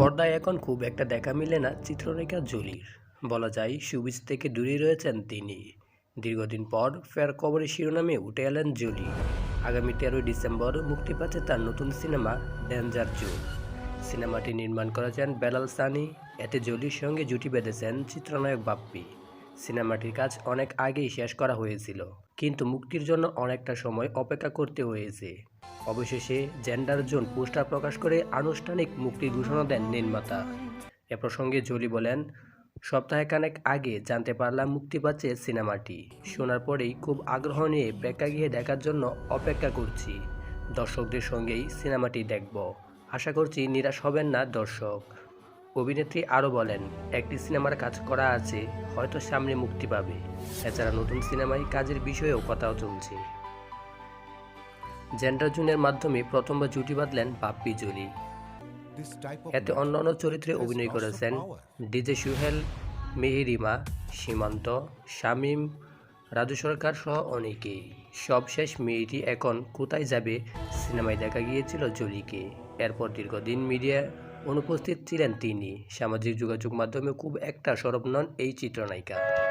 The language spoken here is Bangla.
পর্দায় এখন খুব একটা দেখা মিলে না চিত্রনায়িকা জলির। বলা যায়, সুবিজ থেকে দূরে রয়েছেন তিনি। দীর্ঘদিন পর ফের কবরের শিরোনামে উঠে এলেন জলি। আগামী তেরোই ডিসেম্বর মুক্তি পাচ্ছে তার নতুন সিনেমা, ডেঞ্জার জোন। সিনেমাটি নির্মাণ করেছেন বেলাল সানি। এতে জলির সঙ্গে জুটি বেঁধেছেন চিত্রনায়ক বাপ্পি। সিনেমাটির কাজ অনেক আগেই শেষ করা হয়েছিল, কিন্তু মুক্তির জন্য অনেকটা সময় অপেক্ষা করতে হয়েছে। অবশেষে জেন্ডার জোন পোস্টার প্রকাশ করে আনুষ্ঠানিক মুক্তি ঘোষণা দেন নির্মাতা। এ প্রসঙ্গে জলি বলেন, সপ্তাহখানেক আগে জানতে পারলাম মুক্তি পাচ্ছে সিনেমাটি। শোনার পরেই খুব আগ্রহ নিয়ে প্রেক্ষাগৃহে দেখার জন্য অপেক্ষা করছি। দর্শকদের সঙ্গেই সিনেমাটি দেখব। আশা করছি নিরাশ হবেন না দর্শক। অভিনেত্রী আরও বলেন একটি সিনেমার কাজ করা আছে হয়তো সামনে মুক্তি পাবে। এছাড়া নতুন সিনেমায় কাজের বিষয়েও কথাও চলছে। জেন্ডার জুনের মাধ্যমে প্রথমবার জুটি বাঁধলেন বাপ্পি জলি। এতে অন্যান্য চরিত্রে অভিনয় করেছেন ডিজে সুহেল মেহেরিমা সীমান্ত শামীম রাজু সরকার সহ অনেকেই সবশেষ মেয়েটি এখন কোথায় যাবে সিনেমায় দেখা গিয়েছিল জলিকে। এরপর দীর্ঘদিন মিডিয়া অনুপস্থিত ছিলেন তিনি। সামাজিক যোগাযোগ মাধ্যমে খুব একটা সরব নন এই চিত্রনায়িকা।